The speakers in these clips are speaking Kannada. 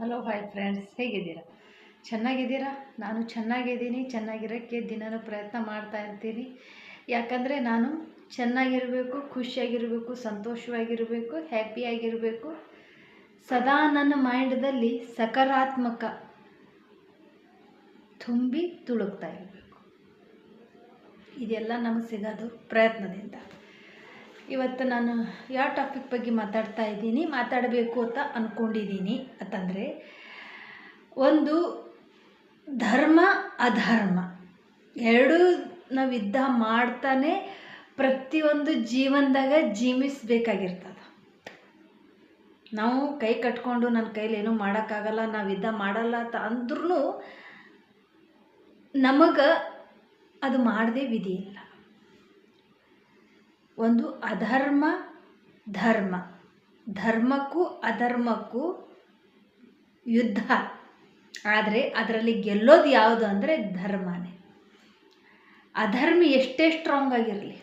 ಹಲೋ ಹಾಯ್ ಫ್ರೆಂಡ್ಸ್ ಹೇಗಿದ್ದೀರಾ? ಚೆನ್ನಾಗಿದ್ದೀರಾ? ನಾನು ಚೆನ್ನಾಗಿದ್ದೀನಿ. ಚೆನ್ನಾಗಿರೋಕ್ಕೆ ದಿನನೂ ಪ್ರಯತ್ನ ಮಾಡ್ತಾ ಇರ್ತೀನಿ. ಯಾಕಂದರೆ ನಾನು ಚೆನ್ನಾಗಿರಬೇಕು, ಖುಷಿಯಾಗಿರಬೇಕು, ಸಂತೋಷವಾಗಿರಬೇಕು, ಹ್ಯಾಪಿಯಾಗಿರಬೇಕು. ಸದಾ ನನ್ನ ಮೈಂಡ್ದಲ್ಲಿ ಸಕಾರಾತ್ಮಕ ತುಂಬಿ ತುಳುಕ್ತಾ ಇರಬೇಕು. ಇದೆಲ್ಲ ನಮಗೆ ಸಿಗೋದು ಪ್ರಯತ್ನದಿಂದ. ಇವತ್ತು ನಾನು ಯಾವ ಟಾಪಿಕ್ ಬಗ್ಗೆ ಮಾತಾಡ್ತಾ ಇದ್ದೀನಿ, ಮಾತಾಡಬೇಕು ಅಂತ ಅಂದ್ಕೊಂಡಿದ್ದೀನಿ ಅಂತಂದರೆ, ಒಂದು ಧರ್ಮ, ಅಧರ್ಮ. ಎರಡೂ ನಾವು ಯುದ್ಧ ಮಾಡ್ತಾನೆ ಪ್ರತಿಯೊಂದು ಜೀವನದಾಗ ಜೀವಿಸ್ಬೇಕಾಗಿರ್ತದೆ. ನಾವು ಕೈ ಕಟ್ಕೊಂಡು ನನ್ನ ಕೈಲಿ ಏನೂ ಮಾಡೋಕ್ಕಾಗಲ್ಲ ನಾವು ಯುದ್ಧ ಮಾಡಲ್ಲ ಅಂತ ಅಂದ್ರೂ ನಮಗೆ ಅದು ಮಾಡದೇ ವಿಧಿ ಇಲ್ಲ. ಒಂದು ಅಧರ್ಮ, ಧರ್ಮ. ಧರ್ಮಕ್ಕೂ ಅಧರ್ಮಕ್ಕೂ ಯುದ್ಧ. ಆದರೆ ಅದರಲ್ಲಿ ಗೆಲ್ಲೋದು ಯಾವುದು ಅಂದರೆ ಧರ್ಮನೇ. ಅಧರ್ಮಿ ಎಷ್ಟೇ ಸ್ಟ್ರಾಂಗ್ ಆಗಿರಲಿ,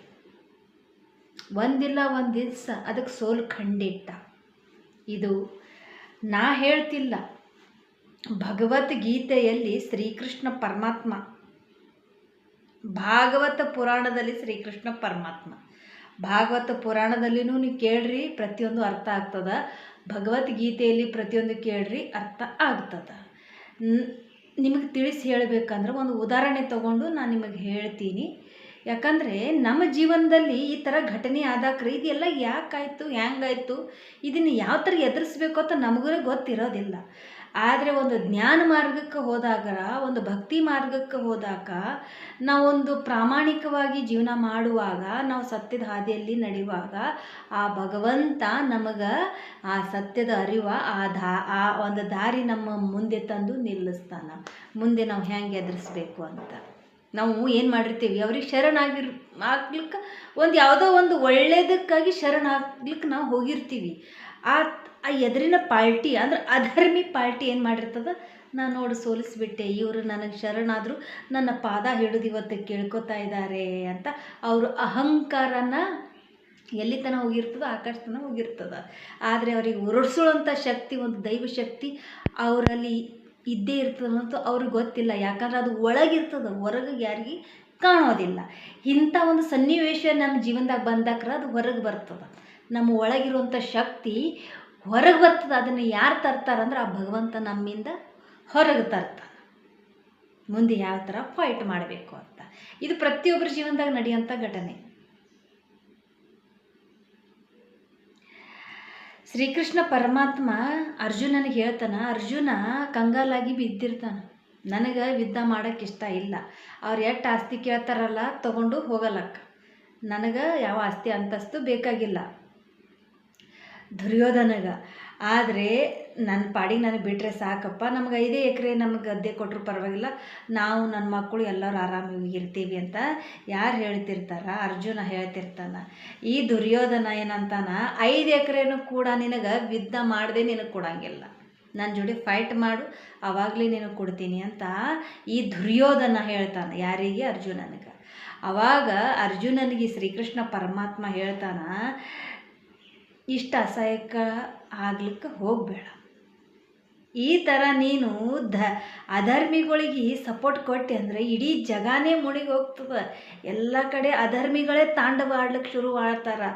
ಒಂದಿಲ್ಲ ಒಂದು ದಿವಸ ಅದಕ್ಕೆ ಸೋಲು ಖಂಡಿತ. ಇದು ನಾ ಹೇಳ್ತಿಲ್ಲ. ಭಗವದ್ಗೀತೆಯಲ್ಲಿ ಶ್ರೀಕೃಷ್ಣ ಪರಮಾತ್ಮ, ಭಾಗವತ ಪುರಾಣದಲ್ಲಿ ಶ್ರೀಕೃಷ್ಣ ಪರಮಾತ್ಮ. ಭಾಗವತ ಪುರಾಣದಲ್ಲಿನೂ ನೀವು ಕೇಳ್ರಿ, ಪ್ರತಿಯೊಂದು ಅರ್ಥ ಆಗ್ತದ. ಭಗವದ್ಗೀತೆಯಲ್ಲಿ ಪ್ರತಿಯೊಂದು ಕೇಳ್ರಿ, ಅರ್ಥ ಆಗ್ತದ. ನಿಮಗೆ ತಿಳಿಸಿ ಹೇಳಬೇಕಂದ್ರೆ ಒಂದು ಉದಾಹರಣೆ ತಗೊಂಡು ನಾನು ನಿಮಗೆ ಹೇಳ್ತೀನಿ. ಯಾಕಂದರೆ ನಮ್ಮ ಜೀವನದಲ್ಲಿ ಈ ಥರ ಘಟನೆ ಆದಾಕ್ರೆ, ಇದೆಲ್ಲ ಯಾಕಾಯಿತು, ಹ್ಯಾಂಗಾಯಿತು, ಇದನ್ನು ಯಾವ ಥರ ಎದುರಿಸ್ಬೇಕು ಅಂತ ನಮಗೂ ಗೊತ್ತಿರೋದಿಲ್ಲ. ಆದರೆ ಒಂದು ಜ್ಞಾನ ಮಾರ್ಗಕ್ಕೆ ಹೋದಾಗ ಒಂದು ಭಕ್ತಿ ಮಾರ್ಗಕ್ಕೆ ಹೋದಾಗ ನಾವೊಂದು ಪ್ರಾಮಾಣಿಕವಾಗಿ ಜೀವನ ಮಾಡುವಾಗ, ನಾವು ಸತ್ಯದ ಹಾದಿಯಲ್ಲಿ ನಡೆಯುವಾಗ, ಆ ಭಗವಂತ ನಮಗೆ ಆ ಸತ್ಯದ ಅರಿವ, ಆ ದಾ ಆ ಒಂದು ದಾರಿ ನಮ್ಮ ಮುಂದೆ ತಂದು ನಿಲ್ಲಿಸ್ತಾನ. ಮುಂದೆ ನಾವು ಹೆಂಗೆ ಎದುರಿಸ್ಬೇಕು ಅಂತ. ನಾವು ಏನು ಮಾಡಿರ್ತೀವಿ, ಅವ್ರಿಗೆ ಶರಣಾಗಿರ್, ಆಗ್ಲಿಕ್ಕೆ ಒಂದು ಯಾವುದೋ ಒಂದು ಒಳ್ಳೆಯದಕ್ಕಾಗಿ ಶರಣಾಗ್ಲಿಕ್ಕೆ ನಾವು ಹೋಗಿರ್ತೀವಿ. ಆ ಆ ಎದುರಿನ ಪಾರ್ಟಿ ಅಂದ್ರೆ ಅಧರ್ಮಿ ಪಾರ್ಟಿ ಏನು ಮಾಡಿರ್ತದ? ನಾನು ನೋಡಿ ಸೋಲಿಸ್ಬಿಟ್ಟೆ, ಇವರು ನನಗೆ ಶರಣಾದರು, ನನ್ನ ಪಾದ ಹಿಡಿದು ಇವತ್ತು ಕೇಳ್ಕೊತಾ ಇದ್ದಾರೆ ಅಂತ ಅವರು ಅಹಂಕಾರನ ಎಲ್ಲಿ ತನಕ ಹೋಗಿರ್ತದೋ? ಆಕಾಶ ತನಕ ಹೋಗಿರ್ತದ. ಆದರೆ ಅವ್ರಿಗೆ ಉರುಳಿಸೋವಂಥ ಶಕ್ತಿ, ಒಂದು ದೈವ ಶಕ್ತಿ ಅವರಲ್ಲಿ ಇದ್ದೇ ಇರ್ತದೆ ಅಂತ ಅವ್ರಿಗೆ ಗೊತ್ತಿಲ್ಲ. ಯಾಕಂದ್ರೆ ಅದು ಒಳಗಿರ್ತದೆ, ಹೊರಗೆ ಯಾರಿಗೆ ಕಾಣೋದಿಲ್ಲ. ಇಂಥ ಒಂದು ಸನ್ನಿವೇಶ ನಮ್ಮ ಜೀವನದಾಗ ಬಂದಾಕ್ರೆ ಅದು ಹೊರಗೆ ಬರ್ತದೆ. ನಮ್ಮ ಒಳಗಿರುವಂಥ ಶಕ್ತಿ ಹೊರಗೆ ಬರ್ತದೆ, ಅದನ್ನು ಯಾರು ತರ್ತಾರಂದ್ರೆ ಆ ಭಗವಂತ ನಮ್ಮಿಂದ ಹೊರಗೆ ತರ್ತಾನೆ. ಮುಂದೆ ಯಾವ ಥರ ಫೈಟ್ ಮಾಡಬೇಕು ಅಂತ. ಇದು ಪ್ರತಿಯೊಬ್ಬರ ಜೀವನದಾಗ ನಡೆಯುವಂಥ ಘಟನೆ. ಶ್ರೀಕೃಷ್ಣ ಪರಮಾತ್ಮ ಅರ್ಜುನನಿಗೆ ಹೇಳ್ತಾನ, ಅರ್ಜುನ, ಕಂಗಾಲಾಗಿ ಬಿದ್ದಿರ್ತಾನೆ. ನನಗೆ ಯುದ್ಧ ಮಾಡೋಕ್ಕೆ ಇಷ್ಟ ಇಲ್ಲ. ಅವ್ರು ಎಷ್ಟು ಆಸ್ತಿ ಕೇಳ್ತಾರಲ್ಲ, ತಗೊಂಡು ಹೋಗಲಕ್ಕ. ನನಗೆ ಯಾವ ಆಸ್ತಿ ಅಂತಸ್ತು ಬೇಕಾಗಿಲ್ಲ. ದುರ್ಯೋಧನಗ. ಆದರೆ ನನ್ನ ಪಾಡಿಗೆ ನನಗೆ ಬಿಟ್ಟರೆ ಸಾಕಪ್ಪ. ನಮ್ಗೆ ಐದೇ ಎಕರೆ ನಮ್ಗೆ ಗದ್ದೆ ಕೊಟ್ಟರು ಪರವಾಗಿಲ್ಲ. ನಾವು ನನ್ನ ಮಕ್ಕಳು ಎಲ್ಲರೂ ಆರಾಮಾಗಿ ಇರ್ತೀವಿ ಅಂತ ಯಾರು ಹೇಳ್ತಿರ್ತಾರ? ಅರ್ಜುನ ಹೇಳ್ತಿರ್ತಾನ. ಈ ದುರ್ಯೋಧನ ಏನಂತಾನ, ಐದು ಎಕರೆನೂ ಕೂಡ ನಿನಗೆ ಯುದ್ಧ ಮಾಡದೆ ನಿನಗೆ ಕೊಡಂಗಿಲ್ಲ. ನನ್ನ ಜೋಡಿ ಫೈಟ್ ಮಾಡು, ಅವಾಗಲೇ ನಿನಗೆ ಕೊಡ್ತೀನಿ ಅಂತ ಈ ದುರ್ಯೋಧನ ಹೇಳ್ತಾನೆ ಯಾರಿಗೆ? ಅರ್ಜುನನಿಗೆ. ಅವಾಗ ಅರ್ಜುನನಿಗೆ ಶ್ರೀಕೃಷ್ಣ ಪರಮಾತ್ಮ ಹೇಳ್ತಾನ ಇಷ್ಟ ಅಸಹಾಯಕ ಆಗ್ಲಿಕ್ಕೆ ಹೋಗಬೇಡ. ಈ ಥರ ನೀನು ಧ, ಅಧರ್ಮಿಗಳಿಗೆ ಸಪೋರ್ಟ್ ಕೊಟ್ಟೆ ಅಂದರೆ ಇಡೀ ಜಗಾನೇ ಮುಣಿಗೆ ಹೋಗ್ತದೆ ಎಲ್ಲ ಕಡೆ ಅಧರ್ಮಿಗಳೇ ತಾಂಡವ ಆಡ್ಲಿಕ್ಕೆ ಶುರು ಮಾಡ್ತಾರೆ.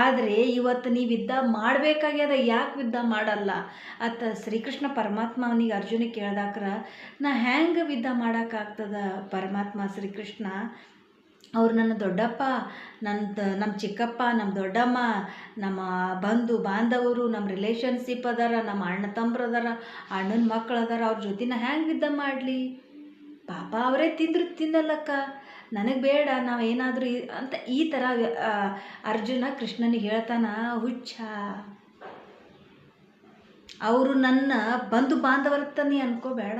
ಆದರೆ ಇವತ್ತು ನೀವು ಯುದ್ಧ ಮಾಡಬೇಕಾಗ್ಯದ, ಯಾಕೆ ಯುದ್ಧ ಮಾಡಲ್ಲ? ಅತ್ತ ಶ್ರೀಕೃಷ್ಣ ಪರಮಾತ್ಮ ಅವನಿಗೆ ಅರ್ಜುನಿಗೆ ಕೇಳ್ದಾಕ್ರ, ನಾ ಹೆಂಗೆ ಯುದ್ಧ ಮಾಡೋಕ್ಕಾಗ್ತದ ಪರಮಾತ್ಮ ಶ್ರೀಕೃಷ್ಣ? ಅವ್ರು ನನ್ನ ದೊಡ್ಡಪ್ಪ ನನ್ನ ನಮ್ಮ ಚಿಕ್ಕಪ್ಪ ನಮ್ಮ ದೊಡ್ಡಮ್ಮ, ನಮ್ಮ ಬಂಧು ಬಾಂಧವರು ನಮ್ಮ ರಿಲೇಷನ್ಶಿಪ್ ಅದಾರ ನಮ್ಮ ಅಣ್ಣ ತಮ್ರು ಅದಾರ, ಅಣ್ಣನ ಮಕ್ಳು ಅದಾರ, ಅವ್ರ ಜೊತೆನ ಹ್ಯಾಂಗೆ ಯುದ್ಧ ಮಾಡಲಿ? ಪಾಪ ಅವರೇ ತಿಂದ್ರು ತಿನ್ನಲ್ಲಕ್ಕ. ನನಗೆ ಬೇಡ, ನಾವು ಏನಾದರೂ ಅಂತ ಈ ಥರ ಅರ್ಜುನ ಕೃಷ್ಣನಿಗೆ ಹೇಳ್ತಾನ, ಹುಚ್ಚ. ಅವರು ನನ್ನ ಬಂಧು ಬಾಂಧವರ್ತನೇ ಅನ್ಕೋಬೇಡ.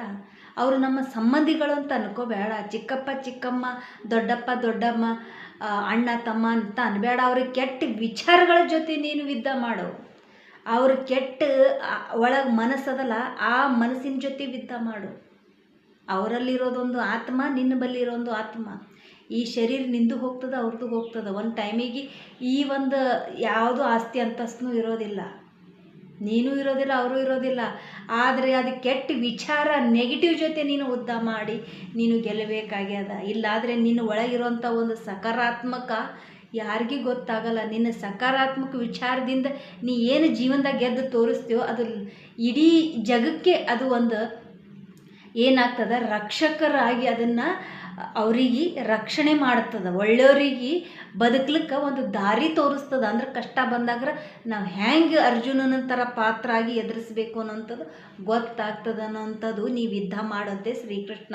ಅವರು ನಮ್ಮ ಸಂಬಂಧಿಗಳು ಅಂತ ಅನ್ಕೋಬೇಡ. ಚಿಕ್ಕಪ್ಪ, ಚಿಕ್ಕಮ್ಮ, ದೊಡ್ಡಪ್ಪ, ದೊಡ್ಡಮ್ಮ ಅಣ್ಣ, ತಮ್ಮ ಅಂತ ಅನ್ಬೇಡ. ಅವ್ರಿಗೆ ಕೆಟ್ಟ ವಿಚಾರಗಳ ಜೊತೆ ನೀನು ಯುದ್ಧ ಮಾಡು. ಅವ್ರ ಕೆಟ್ಟ ಒಳಗೆ ಮನಸ್ಸದಲ್ಲ, ಆ ಮನಸ್ಸಿನ ಜೊತೆ ಯುದ್ಧ ಮಾಡು. ಅವರಲ್ಲಿರೋದೊಂದು ಆತ್ಮ, ನಿನ್ನ ಬಲ್ಲಿ ಇರೋದು ಆತ್ಮ. ಈ ಶರೀರ ನಿಂದು ಹೋಗ್ತದೆ ಅವ್ರದ್ದು ಹೋಗ್ತದೆ. ಒಂದು ಟೈಮಿಗೆ ಈ ಒಂದು ಯಾವುದು ಆಸ್ತಿ ಅಂತಸ್ತೂ ಇರೋದಿಲ್ಲ. ನೀನು ಇರೋದಿಲ್ಲ, ಅವರು ಇರೋದಿಲ್ಲ. ಆದರೆ ಅದು ಕೆಟ್ಟ ವಿಚಾರ ನೆಗೆಟಿವ್ ಜೊತೆ ನೀನು ಉದ್ದ ಮಾಡಿ ನೀನು ಗೆಲ್ಲಬೇಕಾಗ್ಯದ. ಇಲ್ಲಾದರೆ ನಿನ್ನ ಒಳಗಿರುವಂಥ ಒಂದು ಸಕಾರಾತ್ಮಕ ಯಾರಿಗೂ ಗೊತ್ತಾಗಲ್ಲ. ನಿನ್ನ ಸಕಾರಾತ್ಮಕ ವಿಚಾರದಿಂದ ನೀ ಏನು ಜೀವನದಾಗ ಗೆದ್ದು ತೋರಿಸ್ತೀವೋ ಅದು ಇಡೀ ಜಗಕ್ಕೆ ಅದು ಒಂದು ಏನಾಗ್ತದ? ರಕ್ಷಕರಾಗಿ ಅದನ್ನು ಅವರಿಗೆ ರಕ್ಷಣೆ ಮಾಡ್ತದ. ಒಳ್ಳೆಯವ್ರಿಗೆ ಬದುಕ್ಲಿಕ್ಕೆ ಒಂದು ದಾರಿ ತೋರಿಸ್ತದೆ. ಅಂದ್ರೆ ಕಷ್ಟ ಬಂದಾಗ ನಾವು ಹೆಂಗೆ ಅರ್ಜುನನ ಥರ ಪಾತ್ರ ಆಗಿ ಎದುರಿಸ್ಬೇಕು ಅನ್ನೋಂಥದ್ದು ಗೊತ್ತಾಗ್ತದ ಅನ್ನೋಂಥದ್ದು ನೀವು ಯುದ್ಧ ಮಾಡೋದೇ ಶ್ರೀಕೃಷ್ಣ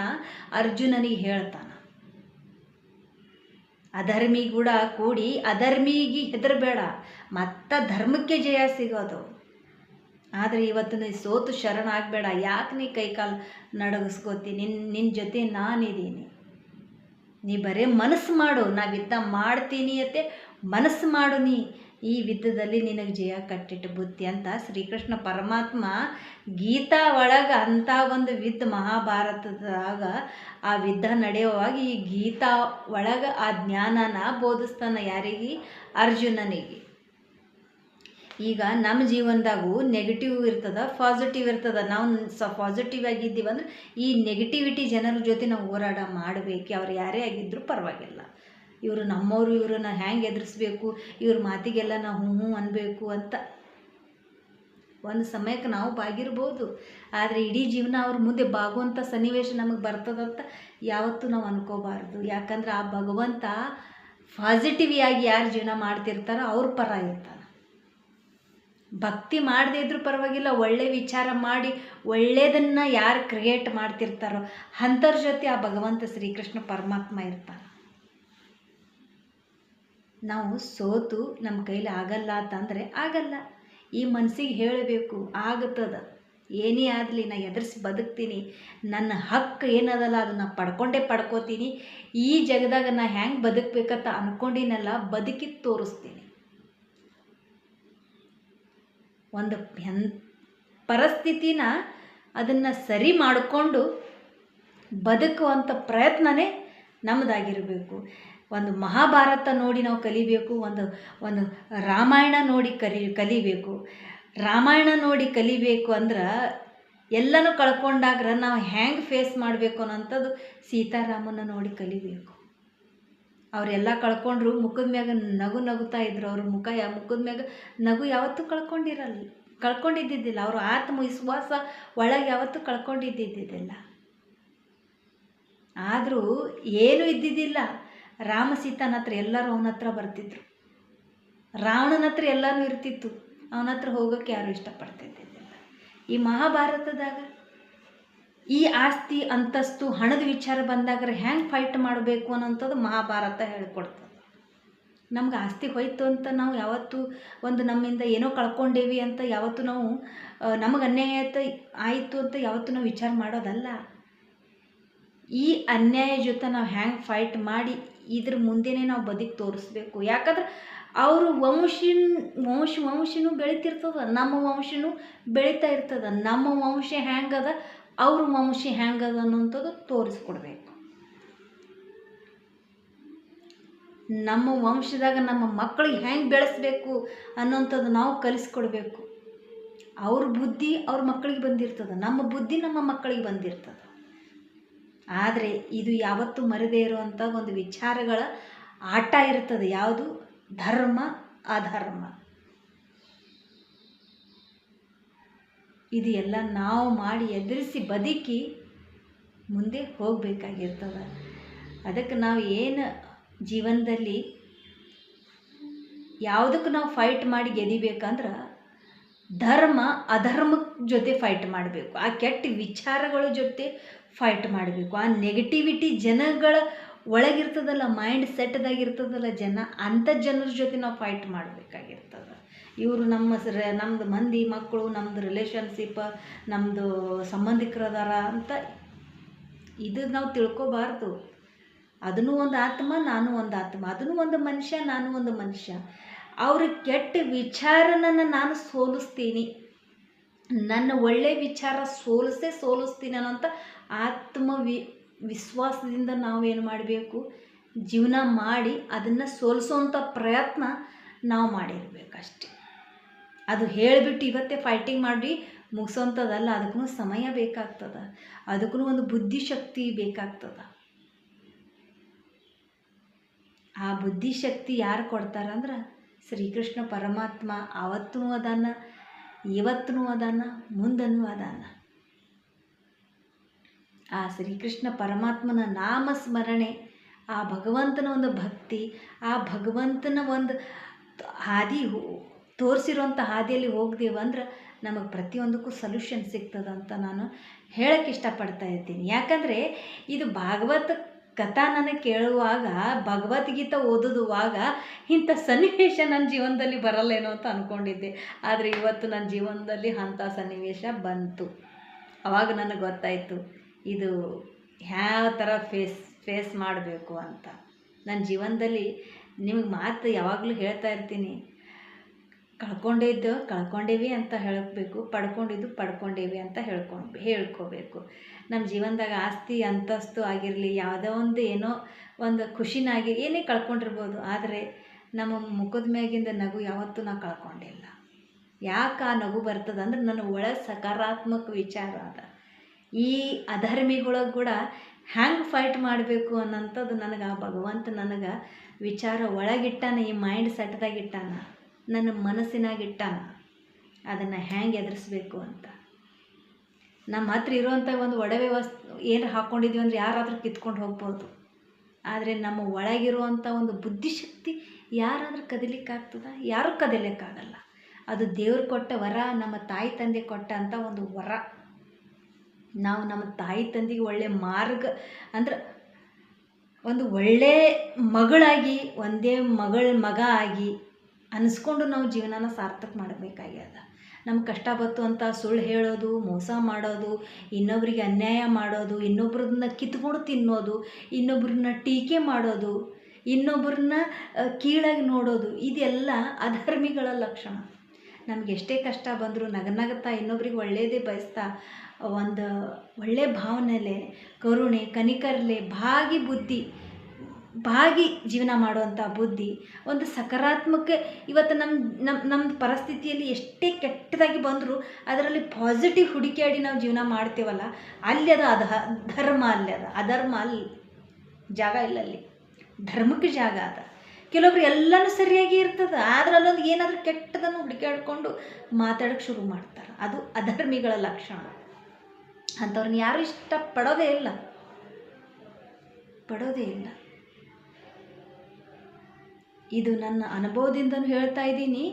ಅರ್ಜುನನಿಗೆ ಹೇಳ್ತಾನೆ. ಅಧರ್ಮಿ ಕೂಡ ಕೂಡಿ ಅಧರ್ಮಿಗೆ ಹೆದರಬೇಡ. ಮತ್ತೆ ಧರ್ಮಕ್ಕೆ ಜಯ ಸಿಗೋದು. ಆದರೆ ಇವತ್ತು ನೀ ಸೋತು ಶರಣ ಆಗಬೇಡ ಯಾಕೆ ನೀ ಕೈಕಾಲು ನಡಗಿಸ್ಕೋತಿ? ನಿನ್ನ ನಿನ್ನ ಜೊತೆ ನಾನಿದ್ದೀನಿ ನೀ ಬರೇ ಮನಸ್ಸು ಮಾಡು, ನಾವು ಯುದ್ಧ ಮಾಡ್ತೀನಿ ಅತ್ತೆ. ಮನಸ್ಸು ಮಾಡು ನೀ. ಈ ಯುದ್ಧದಲ್ಲಿ ನಿನಗೆ ಜಯ ಕಟ್ಟಿಟ್ಟು ಬುದ್ಧಿ ಅಂತ ಶ್ರೀಕೃಷ್ಣ ಪರಮಾತ್ಮ ಗೀತಾ ಒಳಗೆ ಅಂಥ ಒಂದು ವಿದ್ ಮಹಾಭಾರತದಾಗ ಆ ಯುದ್ಧ ನಡೆಯುವಾಗ ಈ ಗೀತಾ ಒಳಗೆ ಆ ಜ್ಞಾನನ ಬೋಧಿಸ್ತಾನೆ ಯಾರಿಗೆ? ಅರ್ಜುನನಿಗೆ. ಈಗ ನಮ್ಮ ಜೀವನದಾಗೂ ನೆಗೆಟಿವ್ ಇರ್ತದ ಪಾಸಿಟಿವ್ ಇರ್ತದ. ನಾವು ಸ ಪಾಸಿಟಿವ್ ಆಗಿದ್ದೀವಿ ಅಂದ್ರೆ ಈ ನೆಗೆಟಿವಿಟಿ ಜನರ ಜೊತೆ ನಾವು ಹೋರಾಟ ಮಾಡಬೇಕು. ಅವ್ರು ಯಾರೇ ಆಗಿದ್ದರೂ ಪರವಾಗಿಲ್ಲ. ಇವರು ನಮ್ಮವರು ಇವ್ರನ್ನ ಹ್ಯಾಂಗೆ ಎದುರಿಸ್ಬೇಕು? ಇವ್ರ ಮಾತಿಗೆಲ್ಲ ನಾವು ಹ್ಞೂ ಹ್ಞೂ ಅನ್ಬೇಕು ಅಂತ. ಒಂದು ಸಮಯಕ್ಕೆ ನಾವು ಬಾಗಿರ್ಬೋದು. ಆದರೆ ಇಡೀ ಜೀವನ ಅವ್ರ ಮುಂದೆ ಬಾಗುವಂಥ ಸನ್ನಿವೇಶ ನಮಗೆ ಬರ್ತದಂತ ಯಾವತ್ತೂ ನಾವು ಅನ್ಕೋಬಾರ್ದು. ಯಾಕಂದ್ರೆ ಆ ಭಗವಂತ ಪಾಸಿಟಿವಿಯಾಗಿ ಯಾರು ಜೀವನ ಮಾಡ್ತಿರ್ತಾರೋ ಅವ್ರ ಪರ ಇರ್ತಾನೆ ಭಕ್ತಿ ಮಾಡದೇ ಇದ್ರೂ ಪರವಾಗಿಲ್ಲ, ಒಳ್ಳೆ ವಿಚಾರ ಮಾಡಿ ಒಳ್ಳೆಯದನ್ನು ಯಾರು ಕ್ರಿಯೇಟ್ ಮಾಡ್ತಿರ್ತಾರೋ ಅಂಥರ ಜೊತೆ ಆ ಭಗವಂತ ಶ್ರೀಕೃಷ್ಣ ಪರಮಾತ್ಮ ಇರ್ತಾರೆ ನಾವು ಸೋತು ನಮ್ಮ ಕೈಲಿ ಆಗಲ್ಲ ಅಂತಂದರೆ ಆಗಲ್ಲ. ಈ ಮನಸ್ಸಿಗೆ ಹೇಳಬೇಕು, ಆಗುತ್ತದ. ಏನೇ ಆಗಲಿ, ನಾ ಎದುರಿಸಿ ಬದುಕ್ತೀನಿ. ನನ್ನ ಹಕ್ಕು ಏನದಲ್ಲ, ಅದನ್ನು ಪಡ್ಕೊಂಡೇ ಪಡ್ಕೋತೀನಿ. ಈ ಜಗದಾಗ ನಾ ಹೆಂಗೆ ಬದುಕಬೇಕಂತ ಅಂದ್ಕೊಂಡಿನಲ್ಲ ಬದುಕಿ ತೋರಿಸ್ತೀನಿ. ಒಂದು ಹೆನ್ ಪರಿಸ್ಥಿತಿನ ಅದನ್ನು ಸರಿ ಮಾಡಿಕೊಂಡು ಬದುಕುವಂಥ ಪ್ರಯತ್ನವೇ ನಮ್ಮದಾಗಿರಬೇಕು ಒಂದು ಮಹಾಭಾರತ ನೋಡಿ ನಾವು ಕಲಿಬೇಕು, ಒಂದು ಒಂದು ರಾಮಾಯಣ ನೋಡಿ ಕಲಿ, ಕಲಿಬೇಕು. ರಾಮಾಯಣ ನೋಡಿ ಕಲಿಬೇಕು ಅಂದ್ರೆ ಎಲ್ಲನೂ ಕಳ್ಕೊಂಡಾಗ್ರೆ ನಾವು ಹ್ಯಾಂಗೆ ಫೇಸ್ ಮಾಡಬೇಕು ಅನ್ನೋಂಥದ್ದು ಸೀತಾರಾಮನ ನೋಡಿ ಕಲಿಬೇಕು. ಅವರೆಲ್ಲ ಕಳ್ಕೊಂಡ್ರು, ಮುಖದ ಮ್ಯಾಗ ನಗು ನಗುತ್ತಾ ಇದ್ರು ಅವ್ರ ಮುಖ ಯಾ, ಮುಖದ ಮ್ಯಾಗ ನಗು ಯಾವತ್ತೂ ಕಳ್ಕೊಂಡಿರಲ್ಲ ಕಳ್ಕೊಂಡಿದ್ದಿದ್ದಿಲ್ಲ. ಅವ್ರ ಆತ್ಮವಿಶ್ವಾಸ ಒಳಗೆ ಯಾವತ್ತೂ ಕಳ್ಕೊಂಡಿದ್ದಿದ್ದಿಲ್ಲ ಆದರೂ ಏನೂ ಇದ್ದಿದ್ದಿಲ್ಲ. ರಾಮ ಸೀತಾನ ಹತ್ರ ಎಲ್ಲರೂ ಅವನ ಹತ್ರ ಬರ್ತಿದ್ರು. ರಾವಣನ ಹತ್ರ ಎಲ್ಲನೂ ಇರ್ತಿತ್ತು. ಅವನ ಹತ್ರ ಹೋಗೋಕ್ಕೆ ಯಾರು ಇಷ್ಟಪಡ್ತಿದ್ದಿಲ್ಲ ಈ ಮಹಾಭಾರತದಾಗ ಈ ಆಸ್ತಿ ಅಂತಸ್ತು ಹಣದ ವಿಚಾರ ಬಂದಾಗ ಹೆಂಗೆ ಫೈಟ್ ಮಾಡಬೇಕು ಅನ್ನೋಂಥದ್ದು ಮಹಾಭಾರತ ಹೇಳ್ಕೊಡ್ತದೆ ನಮ್ಗೆ ಆಸ್ತಿ ಹೋಯ್ತು ಅಂತ ನಾವು ಯಾವತ್ತೂ ಒಂದು ನಮ್ಮಿಂದ ಏನೋ ಕಳ್ಕೊಂಡೇವಿ ಅಂತ ಯಾವತ್ತು ನಾವು ನಮಗೆ ಅನ್ಯಾಯ ಆಯ್ತು ಅಂತ ಯಾವತ್ತು ನಾವು ವಿಚಾರ ಮಾಡೋದಲ್ಲ. ಈ ಅನ್ಯಾಯ ಜೊತೆ ನಾವು ಹ್ಯಾಂಗೆ ಫೈಟ್ ಮಾಡಿ ಇದ್ರ ಮುಂದೆನೇ ನಾವು ಬದುಕಿ ತೋರಿಸ್ಬೇಕು. ಯಾಕಂದ್ರೆ ಅವರು ವಂಶಿನ, ವಂಶ, ವಂಶನೂ ಬೆಳಿತಿರ್ತದ, ನಮ್ಮ ವಂಶನೂ ಬೆಳೀತಾ ಇರ್ತದ. ನಮ್ಮ ವಂಶ ಹ್ಯಾಂಗದ ಅವ್ರ ವಂಶಿ ಹ್ಯಾಂಗದ ಅನ್ನೋಂಥದ್ದು ತೋರಿಸ್ಕೊಡ್ಬೇಕು. ನಮ್ಮ ವಂಶದಾಗ ನಮ್ಮ ಮಕ್ಕಳಿಗೆ ಹೆಂಗೆ ಬೆಳೆಸ್ಬೇಕು ಅನ್ನೋಂಥದ್ದು ನಾವು ಕಲಿಸ್ಕೊಡ್ಬೇಕು. ಅವ್ರ ಬುದ್ಧಿ ಅವ್ರ ಮಕ್ಕಳಿಗೆ ಬಂದಿರ್ತದೆ, ನಮ್ಮ ಬುದ್ಧಿ ನಮ್ಮ ಮಕ್ಕಳಿಗೆ ಬಂದಿರ್ತದೆ. ಆದರೆ ಇದು ಯಾವತ್ತೂ ಮರದೇ ಇರುವಂಥ ಒಂದು ವಿಚಾರಗಳ ಆಟ ಇರ್ತದೆ ಯಾವುದು? ಧರ್ಮ, ಅಧರ್ಮ. ಇದು ಎಲ್ಲ ನಾವು ಮಾಡಿ ಎದುರಿಸಿ ಬದುಕಿ ಮುಂದೆ ಹೋಗಬೇಕಾಗಿರ್ತದೆ. ಅದಕ್ಕೆ ನಾವು ಏನು ಜೀವನದಲ್ಲಿ ಯಾವುದಕ್ಕೆ ನಾವು ಫೈಟ್ ಮಾಡಿ ಗೆದಿಬೇಕಂದ್ರೆ ಧರ್ಮ ಅಧರ್ಮದ ಜೊತೆ ಫೈಟ್ ಮಾಡಬೇಕು. ಆ ಕೆಟ್ಟ ವಿಚಾರಗಳ ಜೊತೆ ಫೈಟ್ ಮಾಡಬೇಕು. ಆ ನೆಗೆಟಿವಿಟಿ ಜನಗಳ ಒಳಗಿರ್ತದಲ್ಲ ಮೈಂಡ್ ಸೆಟ್ದಾಗಿರ್ತದಲ್ಲ ಜನ ಅಂಥ ಜನರ ಜೊತೆ ನಾವು ಫೈಟ್ ಮಾಡಬೇಕಾಗಿರ್ತದೆ. ಇವರು ನಮ್ಮ ನಮ್ಮದು ಮಂದಿ, ಮಕ್ಕಳು ನಮ್ಮದು ರಿಲೇಷನ್ಶಿಪ್ ನಮ್ಮದು ಸಂಬಂಧಿಕರದಾರ ಅಂತ ಇದು ನಾವು ತಿಳ್ಕೊಬಾರ್ದು. ಅದನ್ನು ಒಂದು ಆತ್ಮ, ನಾನು ಒಂದು ಆತ್ಮ. ಅದನ್ನು ಒಂದು ಮನುಷ್ಯ, ನಾನು ಒಂದು ಮನುಷ್ಯ. ಅವ್ರ ಕೆಟ್ಟ ವಿಚಾರನನ್ನು ನಾನು ಸೋಲಿಸ್ತೀನಿ. ನನ್ನ ಒಳ್ಳೆ ವಿಚಾರ ಸೋಲಿಸೇ ಸೋಲಿಸ್ತೀನಿ ಅನ್ನೋಂಥ ಆತ್ಮ ವಿ, ವಿಶ್ವಾಸದಿಂದ ನಾವೇನು ಮಾಡಬೇಕು? ಜೀವನ ಮಾಡಿ ಅದನ್ನು ಸೋಲಿಸೋವಂಥ ಪ್ರಯತ್ನ ನಾವು ಮಾಡಿರ್ಬೇಕಷ್ಟೆ. ಅದು ಹೇಳಿಬಿಟ್ಟು ಇವತ್ತೇ ಫೈಟಿಂಗ್ ಮಾಡಿ ಮುಗಿಸೋಂಥದ್ದಲ್ಲ ಅದಕ್ಕೂ ಸಮಯ ಬೇಕಾಗ್ತದೆ. ಅದಕ್ಕೂ ಒಂದು ಬುದ್ಧಿಶಕ್ತಿ ಬೇಕಾಗ್ತದೆ. ಆ ಬುದ್ಧಿಶಕ್ತಿ ಯಾರು ಕೊಡ್ತಾರಂದ್ರೆ ಶ್ರೀಕೃಷ್ಣ ಪರಮಾತ್ಮ ಆವತ್ತೂ ಅದಾನ, ಇವತ್ತೂ ಅದಾನ ಮುಂದನೂ ಅದಾನ. ಆ ಶ್ರೀಕೃಷ್ಣ ಪರಮಾತ್ಮನ ನಾಮ ಸ್ಮರಣೆ ಆ ಭಗವಂತನ ಒಂದು ಭಕ್ತಿ, ಆ ಭಗವಂತನ ಒಂದು ಹಾದಿ ತೋರಿಸಿರೋಂಥ ಹಾದಿಯಲ್ಲಿ ಹೋಗ್ದೇವಂದ್ರೆ ನಮಗೆ ಪ್ರತಿಯೊಂದಕ್ಕೂ ಸೊಲ್ಯೂಷನ್ ಅಂತ ನಾನು ಹೇಳಕ್ಕೆ ಇಷ್ಟಪಡ್ತಾ ಇರ್ತೀನಿ ಯಾಕಂದರೆ ಇದು ಭಾಗವತ ಕಥಾ ನನಗೆ ಕೇಳುವಾಗ ಭಗವದ್ಗೀತೆ ಓದೋದುವಾಗ ಇಂಥ ಸನ್ನಿವೇಶ ನನ್ನ ಜೀವನದಲ್ಲಿ ಬರಲ್ಲೇನೋ ಅಂತ ಅಂದ್ಕೊಂಡಿದ್ದೆ ಆದರೆ ಇವತ್ತು ನನ್ನ ಜೀವನದಲ್ಲಿ ಅಂಥ ಸನ್ನಿವೇಶ ಬಂತು. ಅವಾಗ ನನಗೆ ಗೊತ್ತಾಯಿತು, ಇದು ಯಾವ ಥರ ಫೇಸ್ ಫೇಸ್ ಮಾಡಬೇಕು ಅಂತ. ನನ್ನ ಜೀವನದಲ್ಲಿ ನಿಮಗೆ ಮಾತು ಯಾವಾಗಲೂ ಹೇಳ್ತಾ ಇರ್ತೀನಿ. ಕಳ್ಕೊಂಡಿದ್ದು, ಕಳ್ಕೊಂಡೇವಿ ಅಂತ ಹೇಳಬೇಕು, ಪಡ್ಕೊಂಡಿದ್ದು ಪಡ್ಕೊಂಡೇವಿ ಅಂತ ಹೇಳ್ಕೊಂಡು ಹೇಳ್ಕೋಬೇಕು. ನಮ್ಮ ಜೀವನದಾಗ ಆಸ್ತಿ, ಅಂತಸ್ತು ಆಗಿರಲಿ, ಯಾವುದೋ ಒಂದು ಏನೋ ಒಂದು ಖುಷಿನಾಗಿ ಏನೇ ಕಳ್ಕೊಂಡಿರ್ಬೋದು, ಆದರೆ ನಮ್ಮ ಮುಖದ ಮ್ಯಾಗಿಂದ ನಗು ಯಾವತ್ತೂ ನಾ ಕಳ್ಕೊಂಡಿಲ್ಲ. ಯಾಕೆ ಆ ನಗು ಬರ್ತದೆ ಅಂದ್ರೆ ನನ್ನ ಒಳ ಸಕಾರಾತ್ಮಕ ವಿಚಾರ ಅದ. ಈ ಅಧರ್ಮಿಗಳ ಕೂಡ ಹ್ಯಾಂಗೆ ಫೈಟ್ ಮಾಡಬೇಕು ಅನ್ನೋಂಥದ್ದು ನನಗೆ ಆ ಭಗವಂತ ನನಗೆ ವಿಚಾರ ಒಳಗಿಟ್ಟಾನ, ಈ ಮೈಂಡ್ ಸೆಟ್ದಾಗ ಇಟ್ಟಾನ. ನನ್ನ ಮನಸ್ಸಿನಾಗಿಟ್ಟಾನ ಅದನ್ನು ಹ್ಯಾಂಗೆ ಎದುರಿಸ್ಬೇಕು ಅಂತ. ನಮ್ಮ ಹತ್ರ ಇರುವಂಥ ಒಂದು ಒಡವೆ ವಸ್ತು ಏನು ಹಾಕ್ಕೊಂಡಿದ್ದೀವಿ ಅಂದರೆ ಯಾರಾದರೂ ಕಿತ್ಕೊಂಡು ಹೋಗ್ಬೋದು. ಆದರೆ ನಮ್ಮ ಒಳಗಿರುವಂಥ ಒಂದು ಬುದ್ಧಿಶಕ್ತಿ ಯಾರಾದರೂ ಕದಿಲಿಕ್ಕಾಗ್ತದ? ಯಾರೂ ಕದಿಲಿಕ್ಕಾಗಲ್ಲ. ಅದು ದೇವ್ರು ಕೊಟ್ಟ ವರ, ನಮ್ಮ ತಾಯಿ ತಂದೆ ಕೊಟ್ಟ ಅಂತ ಒಂದು ವರ. ನಾವು ನಮ್ಮ ತಾಯಿ ತಂದೆಗೆ ಒಳ್ಳೆ ಮಾರ್ಗ ಅಂದ್ರೆ ಒಂದು ಒಳ್ಳೆ ಮಗಳಾಗಿ, ಒಂದೇ ಮಗಳ ಮಗ ಆಗಿ ಅನಿಸ್ಕೊಂಡು ನಾವು ಜೀವನನ ಸಾರ್ಥಕ ಮಾಡಬೇಕಾಗ್ಯದ. ನಮ್ಗೆ ಕಷ್ಟ ಬತ್ತು ಅಂತ ಸುಳ್ಳು ಹೇಳೋದು, ಮೋಸ ಮಾಡೋದು, ಇನ್ನೊಬ್ರಿಗೆ ಅನ್ಯಾಯ ಮಾಡೋದು, ಇನ್ನೊಬ್ರನ್ನ ಕಿತ್ಕೊಂಡು ತಿನ್ನೋದು, ಇನ್ನೊಬ್ರನ್ನ ಟೀಕೆ ಮಾಡೋದು, ಇನ್ನೊಬ್ರನ್ನ ಕೀಳಾಗಿ ನೋಡೋದು, ಇದೆಲ್ಲ ಅಧರ್ಮಿಗಳ ಲಕ್ಷಣ. ನಮ್ಗೆ ಎಷ್ಟೇ ಕಷ್ಟ ಬಂದರೂ ನಗನಗುತ್ತಾ ಇನ್ನೊಬ್ರಿಗೆ ಒಳ್ಳೆಯದೇ ಬಯಸ್ತಾ, ಒಂದು ಒಳ್ಳೆ ಭಾವನೆಲೆ, ಕರುಣೆ, ಕನಿಕರಲೆ, ಭಾಗಿ ಬುದ್ಧಿ ಭಾಗಿ ಜೀವನ ಮಾಡುವಂಥ ಬುದ್ಧಿ, ಒಂದು ಸಕಾರಾತ್ಮಕ ಇವತ್ತು ನಮ್ಮ ನಮ್ಮ ನಮ್ಮ ಪರಿಸ್ಥಿತಿಯಲ್ಲಿ ಎಷ್ಟೇ ಕೆಟ್ಟದಾಗಿ ಬಂದರೂ ಅದರಲ್ಲಿ ಪಾಸಿಟಿವ್ ಹುಡುಕಾಡಿ ನಾವು ಜೀವನ ಮಾಡ್ತೀವಲ್ಲ, ಅಲ್ಲಿ ಅದು ಅಧ ಧರ್ಮ ಅಲ್ಲಿ ಅದ. ಅಧರ್ಮ ಅಲ್ಲಿ, ಜಾಗ ಇಲ್ಲ ಅಲ್ಲಿ. ಧರ್ಮಕ್ಕೆ ಜಾಗ ಅದ. ಕೆಲವೊಬ್ರು ಎಲ್ಲನೂ ಸರಿಯಾಗಿ ಇರ್ತದೆ, ಆದ್ರೆ ಅಲ್ಲೊಂದು ಏನಾದರೂ ಕೆಟ್ಟದನ್ನು ಹುಡುಕಾಡ್ಕೊಂಡು ಮಾತಾಡೋಕ್ಕೆ ಶುರು ಮಾಡ್ತಾರೆ. ಅದು ಅಧರ್ಮಿಗಳ ಲಕ್ಷಣ. ಅಂಥವ್ರನ್ನ ಯಾರೂ ಇಷ್ಟಪಡೋದೇ ಇಲ್ಲ. ಪಡೋದೇ ಇಲ್ಲ. ಇದು ನನ್ನ ಅನುಭವದಿಂದನೂ ಹೇಳ್ತಾ ಇದ್ದೀನಿ.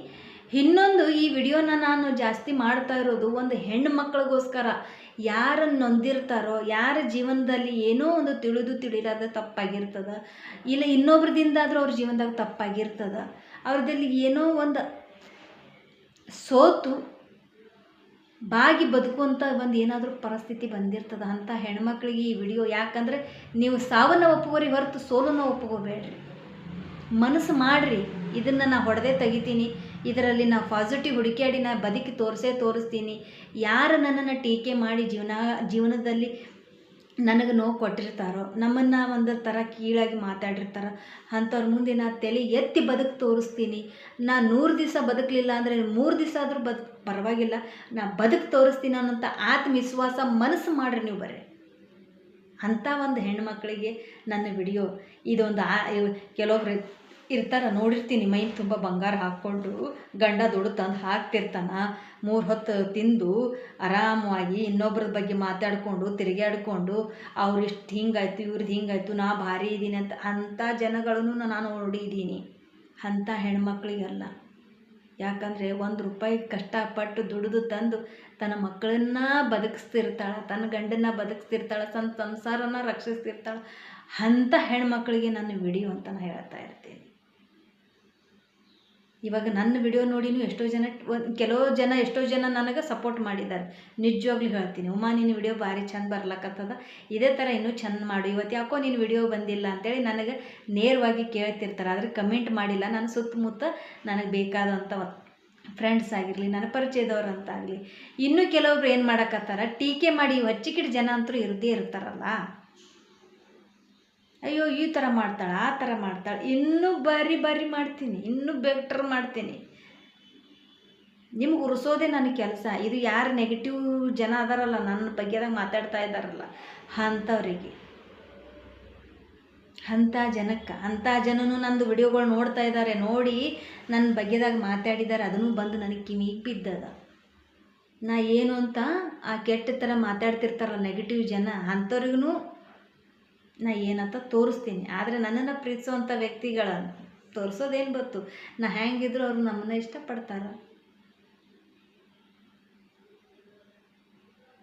ಇನ್ನೊಂದು ಈ ವಿಡಿಯೋನ ನಾನು ಜಾಸ್ತಿ ಮಾಡ್ತಾ ಇರೋದು ಒಂದು ಹೆಣ್ಣು ಮಕ್ಕಳಿಗೋಸ್ಕರ. ಯಾರು ನೊಂದಿರ್ತಾರೋ, ಯಾರ ಜೀವನದಲ್ಲಿ ಏನೋ ಒಂದು ತಿಳಿದು ತಿಳಿಲಾದ ತಪ್ಪಾಗಿರ್ತದ, ಇಲ್ಲ ಇನ್ನೊಬ್ರದಿಂದಾದರೂ ಅವ್ರ ಜೀವನದಾಗ ತಪ್ಪಾಗಿರ್ತದೆ ಅವ್ರದಲ್ಲಿ ಏನೋ ಒಂದು ಸೋತು ಬಾಗಿ ಬದುಕುವಂಥ ಒಂದು ಏನಾದರೂ ಪರಿಸ್ಥಿತಿ ಬಂದಿರ್ತದ ಅಂಥ ಹೆಣ್ಮಕ್ಳಿಗೆ ಈ ವಿಡಿಯೋ. ಯಾಕಂದರೆ ನೀವು ಸಾವನ್ನ ಒಪ್ಪುವರಿ ಹೊರತು ಸೋಲನ್ನ ಒಪ್ಕೋಬೇಡ್ರಿ ಮನಸ್ಸು ಮಾಡಿರಿ. ಇದನ್ನು ನಾನು ಹೊಡೆದೇ ತೆಗಿತೀನಿ. ಇದರಲ್ಲಿ ನಾ ಪಾಸಿಟಿವ್ ಹುಡುಕಾಡಿ ನಾ ಬದುಕಿ ತೋರಿಸೇ ತೋರಿಸ್ತೀನಿ. ಯಾರು ನನ್ನನ್ನು ಟೀಕೆ ಮಾಡಿ ಜೀವನ, ಜೀವನದಲ್ಲಿ ನನಗೆ ನೋವು ಕೊಟ್ಟಿರ್ತಾರೋ, ನಮ್ಮನ್ನು ಒಂದು ಥರ ಕೀಳಾಗಿ ಮಾತಾಡಿರ್ತಾರೋ, ಅಂಥವ್ರ ಮುಂದೆ ನಾನು ತಲೆ ಎತ್ತಿ ಬದುಕು ತೋರಿಸ್ತೀನಿ. ನಾನು ನೂರು ದಿವಸ ಬದುಕಲಿಲ್ಲ ಅಂದರೆ ಮೂರು ದಿವಸ ಆದರೂ ಬದ್, ಪರವಾಗಿಲ್ಲ. ನಾ ಬದುಕು ತೋರಿಸ್ತೀನಿ ಅನ್ನೋಂಥ ಆತ್ಮವಿಶ್ವಾಸ ಮನಸ್ಸು ಮಾಡಿರಿ ನೀವು ಬರ್ರಿ. ಅಂಥ ಒಂದು ಹೆಣ್ಮಕ್ಳಿಗೆ ನನ್ನ ವಿಡಿಯೋ ಇದೊಂದು ಆ ಕೆಲವೊಬ್ರು ಇರ್ತಾರೆ, ನೋಡಿರ್ತೀನಿ ಮೈ ತುಂಬ ಬಂಗಾರ ಹಾಕ್ಕೊಂಡು ಗಂಡ ದುಡ್ಡು ತಂದು ಹಾಕ್ತಿರ್ತಾನ. ಮೂರು ಹೊತ್ತು ತಿಂದು ಆರಾಮವಾಗಿ ಇನ್ನೊಬ್ರ ಬಗ್ಗೆ ಮಾತಾಡಿಕೊಂಡು ತಿರುಗಾಡ್ಕೊಂಡು ಅವ್ರು ಇಷ್ಟು ಹಿಂಗಾಯ್ತು ಇವ್ರದ್ದು ಹಿಂಗಾಯ್ತು, ನಾ ಭಾರಿ ಇದ್ದೀನಿ ಅಂತ, ಅಂಥ ಜನಗಳನ್ನು ನಾನು ನೋಡಿದ್ದೀನಿ ಅಂಥ ಹೆಣ್ಮಕ್ಳಿಗಲ್ಲ. ಯಾಕಂದರೆ ಒಂದು ರೂಪಾಯಿ ಕಷ್ಟಪಟ್ಟು ದುಡಿದು ತಂದು ತನ್ನ ಮಕ್ಕಳನ್ನ ಬದುಕಿಸ್ತಿರ್ತಾಳೆ, ತನ್ನ ಗಂಡನ್ನ ಬದುಕಿಸ್ತಿರ್ತಾಳೆ, ತನ್ನ ಸಂಸಾರನ ರಕ್ಷಿಸ್ತಿರ್ತಾಳೆ. ಅಂಥ ಹೆಣ್ಮಕ್ಳಿಗೆ ನನ್ನ ವಿಡಿಯೋ ಅಂತ ನಾನು ಹೇಳ್ತಾ ಇರ್ತೀನಿ. ಇವಾಗ ನನ್ನ ವಿಡಿಯೋ ನೋಡಿನೂ ಎಷ್ಟೋ ಜನ ಕೆಲವು ಜನ, ಎಷ್ಟೋ ಜನ ನನಗೆ ಸಪೋರ್ಟ್ ಮಾಡಿದ್ದಾರೆ. ನಿಜವಾಗ್ಲೂ ಹೇಳ್ತೀನಿ, ಉಮಾ, ನಿನ್ನ ವಿಡಿಯೋ ಭಾರಿ ಚಂದ ಬರ್ಲಕ್ಕತ್ತದ ಇದೇ ಥರ ಇನ್ನೂ ಚಂದ ಮಾಡು. ಇವತ್ತು ಯಾಕೋ ನೀನು ವಿಡಿಯೋ ಬಂದಿಲ್ಲ ಅಂತೇಳಿ ನನಗೆ ನೇರವಾಗಿ ಕೇಳ್ತಿರ್ತಾರೆ. ಆದರೆ ಕಮೆಂಟ್ ಮಾಡಿಲ್ಲ. ನನ್ನ ಸುತ್ತಮುತ್ತ ನನಗೆ ಬೇಕಾದಂಥ ಫ್ರೆಂಡ್ಸ್ ಆಗಿರಲಿ, ನನ್ನ ಪರಿಚಯದವ್ರು ಅಂತ ಆಗಲಿ. ಇನ್ನೂ ಕೆಲವೊಬ್ರು ಏನು ಮಾಡೋಕ್ಕತ್ತಾರ ಟೀಕೆ ಮಾಡಿ ಹಚ್ಚಿಕಿಟ್ಟು ಜನ ಅಂತೂ ಇರದೇ ಇರ್ತಾರಲ್ಲ. ಅಯ್ಯೋ, ಈ ಥರ ಮಾಡ್ತಾಳೆ, ಆ ಥರ ಮಾಡ್ತಾಳೆ. ಇನ್ನೂ ಬರಿ ಬರಿ ಮಾಡ್ತೀನಿ, ಇನ್ನೂ ಬೆಟ್ರ್ ಮಾಡ್ತೀನಿ. ನಿಮ್ಗೆ ಉರ್ಸೋದೇ ನನ್ನ ಕೆಲಸ. ಇದು ಯಾರು ನೆಗೆಟಿವ್ ಜನ ಅದಾರಲ್ಲ, ನನ್ನ ಬಗ್ಗೆದಾಗ ಮಾತಾಡ್ತಾ ಇದ್ದಾರಲ್ಲ ಅಂಥವ್ರಿಗೆ. ಅಂಥ ಜನಕ್ಕೆ, ಅಂಥ ಜನನು ನಂದು ವಿಡಿಯೋಗಳು ನೋಡ್ತಾ ಇದ್ದಾರೆ ನೋಡಿ ನನ್ನ ಬಗ್ಗೆದಾಗ ಮಾತಾಡಿದ್ದಾರೆ ಅದನ್ನು ಬಂದು ನನಗೆ ಕಿವಿಗೆ ಬಿದ್ದದ. ನಾ ಏನು ಅಂತ ಆ ಕೆಟ್ಟ ಥರ ಮಾತಾಡ್ತಿರ್ತಾರಲ್ಲ ನೆಗೆಟಿವ್ ಜನ ಅಂಥವ್ರಿಗೂ ನಾ ಏನಂತ ತೋರಿಸ್ತೀನಿ. ಆದರೆ ನನ್ನನ್ನು ಪ್ರೀತಿಸುವಂಥ ವ್ಯಕ್ತಿಗಳನ್ನು ತೋರಿಸೋದೇನು ಗೊತ್ತು? ನಾ ಹೆಂಗಿದ್ರು ಅವ್ರು ನಮ್ಮನ್ನ ಇಷ್ಟಪಡ್ತಾರೆ.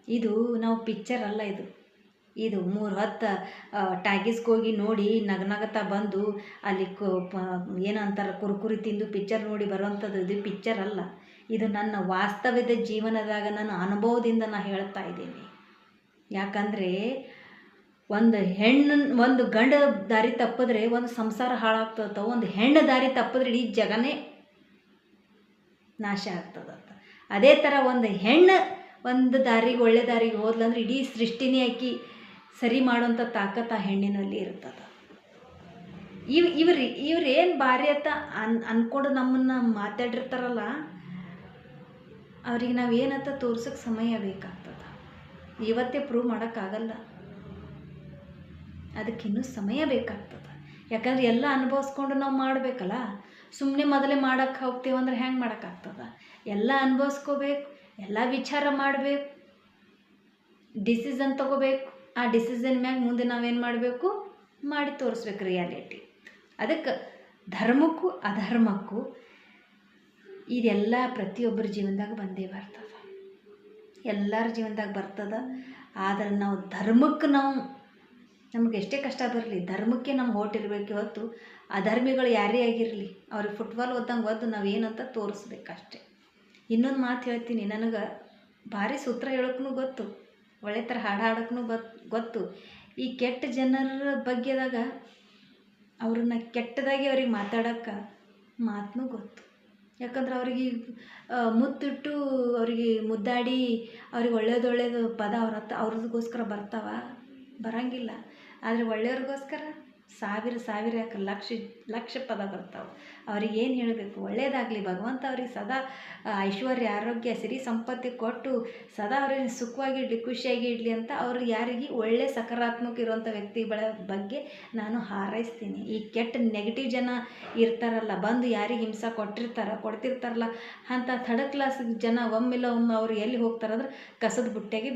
ಇದು ನಾವು ಪಿಕ್ಚರ್ ಅಲ್ಲ ಇದು. ಇದು ಮೂರು ಹೊತ್ತು ಟಾಗೀಸ್ಗೆ ಹೋಗಿ ನೋಡಿ ನಗನಗತಾ ಬಂದು ಅಲ್ಲಿ ಕು ಏನಂತಾರೆ ಕುರುಕುರಿ ತಿಂದು ಪಿಕ್ಚರ್ ನೋಡಿ ಬರುವಂಥದ್ದು ಇದು ಪಿಕ್ಚರ್ ಅಲ್ಲ. ಇದು ನನ್ನ ವಾಸ್ತವ್ಯದ ಜೀವನದಾಗ ನನ್ನ ಅನುಭವದಿಂದ ನಾನು ಹೇಳ್ತಾ ಇದ್ದೀನಿ. ಯಾಕಂದರೆ ಒಂದು ಹೆಣ್ಣು, ಒಂದು ಗಂಡ ದಾರಿ ತಪ್ಪಿದ್ರೆ, ಒಂದು ಸಂಸಾರ ಹಾಳಾಗ್ತದ ಒಂದು ಹೆಣ್ಣು ದಾರಿ ತಪ್ಪಿದ್ರೆ ಇಡೀ ಜಗನೇ ನಾಶ ಆಗ್ತದಂತ ಅದೇ ಥರ ಒಂದು ಹೆಣ್ಣು ಒಂದು ದಾರಿಗೆ, ಒಳ್ಳೆ ದಾರಿಗೆ ಹೋದ್ಲಂದ್ರೆ ಇಡೀ ಸೃಷ್ಟಿನೇ ಆಕಿ ಸರಿ ಮಾಡೋಂಥ ತಾಕತ್ ಆ ಹೆಣ್ಣಿನಲ್ಲಿ ಇರ್ತದ. ಇವ್, ಇವ್ರಿ ಇವ್ರೇನು ಭಾರಿ ಅಂತ ಅನ್, ಅನ್ಕೊಂಡು ನಮ್ಮನ್ನು ಮಾತಾಡಿರ್ತಾರಲ್ಲ, ಅವ್ರಿಗೆ ನಾವು ಏನಂತ ತೋರ್ಸೋಕ್ಕೆ ಸಮಯ ಬೇಕಾಗ್ತದೆ. ಇವತ್ತೇ ಪ್ರೂವ್ ಮಾಡೋಕ್ಕಾಗಲ್ಲ. ಅದಕ್ಕಿನ್ನೂ ಸಮಯ ಬೇಕಾಗ್ತದೆ. ಯಾಕಂದ್ರೆ ಎಲ್ಲ ಅನುಭವಿಸ್ಕೊಂಡು ನಾವು ಮಾಡಬೇಕಲ್ಲ ಸುಮ್ಮನೆ ಮೊದಲೇ ಮಾಡೋಕ್ಕೆ ಹೋಗ್ತೀವಂದ್ರೆ ಹೆಂಗೆ ಮಾಡೋಕ್ಕಾಗ್ತದೆ? ಎಲ್ಲ ಅನುಭವಿಸ್ಕೋಬೇಕು, ಎಲ್ಲ ವಿಚಾರ ಮಾಡಬೇಕು, ಡಿಸಿಷನ್ ತಗೋಬೇಕು. ಆ ಡಿಸಿಷನ್ ಮ್ಯಾಗ ಮುಂದೆ ನಾವೇನು ಮಾಡಬೇಕು? ಮಾಡಿ ತೋರಿಸ್ಬೇಕು ರಿಯಾಲಿಟಿ. ಅದಕ್ಕೆ ಧರ್ಮಕ್ಕೂ ಅಧರ್ಮಕ್ಕೂ ಇದೆಲ್ಲ ಪ್ರತಿಯೊಬ್ಬರ ಜೀವನದಾಗ ಬಂದೇ ಬರ್ತದೆ. ಎಲ್ಲರ ಜೀವನದಾಗ ಬರ್ತದೆ. ಆದ್ರೆ ನಾವು ಧರ್ಮಕ್ಕೆ ನಾವು ನಮ್ಗೆ ಎಷ್ಟೇ ಕಷ್ಟ ಬರಲಿ, ಧರ್ಮಕ್ಕೆ ನಮ್ಮ ಹೋಟಿರ್ಬೇಕು ಇವತ್ತು ಅಧರ್ಮಿಗಳು ಯಾರೇ ಆಗಿರಲಿ, ಅವ್ರಿಗೆ ಫುಟ್ಬಾಲ್ ಓದಂಗೆ ಓದ್ದು ನಾವು ಏನಂತ ತೋರಿಸ್ಬೇಕಷ್ಟೆ. ಇನ್ನೊಂದು ಮಾತು ಹೇಳ್ತೀನಿ, ನನಗೆ ಭಾರಿ ಸೂತ್ರ ಹೇಳೋಕ್ಕೂ ಗೊತ್ತು, ಒಳ್ಳೆ ಥರ ಹಾಡು ಹಾಡೋಕ್ಕೂ ಗೊತ್ತು. ಈ ಕೆಟ್ಟ ಜನರ ಬಗ್ಗೆದಾಗ ಅವ್ರನ್ನ ಕೆಟ್ಟದಾಗಿ ಅವ್ರಿಗೆ ಮಾತಾಡೋಕ್ಕೆ ಮಾತನ್ನೂ ಗೊತ್ತು. ಯಾಕಂದ್ರೆ ಅವ್ರಿಗೆ ಮುತ್ತಿಟ್ಟು ಅವ್ರಿಗೆ ಮುದ್ದಾಡಿ, ಅವ್ರಿಗೆ ಒಳ್ಳೇದು ಪದ ಅವ್ರ ಹತ್ರ ಅವ್ರದಕ್ಕೋಸ್ಕರ ಬರ್ತಾವ, ಬರಂಗಿಲ್ಲ. ಆದರೆ ಒಳ್ಳೆಯವ್ರಿಗೋಸ್ಕರ ಸಾವಿರ ಸಾವಿರ ಯಾಕೆ ಲಕ್ಷ ಲಕ್ಷ ಪದ ಬರ್ತಾವೆ ಅವ್ರಿಗೆ ಏನು ಹೇಳಬೇಕು? ಒಳ್ಳೆಯದಾಗಲಿ ಭಗವಂತ ಅವ್ರಿಗೆ ಸದಾ ಐಶ್ವರ್ಯ, ಆರೋಗ್ಯ, ಸಿರಿ ಸಂಪತ್ತಿ ಕೊಟ್ಟು ಸದಾ ಅವ್ರಿಗೆ ಸುಖವಾಗಿಡ್ಲಿ ಖುಷಿಯಾಗಿ ಇಡಲಿ ಅಂತ ಅವ್ರಿಗೆ ಯಾರಿಗೆ ಒಳ್ಳೆ ಸಕಾರಾತ್ಮಕ ಇರುವಂಥ ವ್ಯಕ್ತಿಗಳ ಬಗ್ಗೆ ನಾನು ಹಾರೈಸ್ತೀನಿ. ಈ ಕೆಟ್ಟ ನೆಗೆಟಿವ್ ಜನ ಇರ್ತಾರಲ್ಲ, ಬಂದು ಯಾರಿಗೆ ಹಿಂಸೆ ಕೊಟ್ಟಿರ್ತಾರ, ಕೊಡ್ತಿರ್ತಾರಲ್ಲ ಅಂಥ ಥರ್ಡ್ ಕ್ಲಾಸ್ ಜನ ಒಮ್ಮೆಲ್ಲ ಒಮ್ಮೆ ಅವ್ರು ಎಲ್ಲಿ ಹೋಗ್ತಾರಂದ್ರೆ ಕಸದ ಬುಟ್ಟೆಗೆ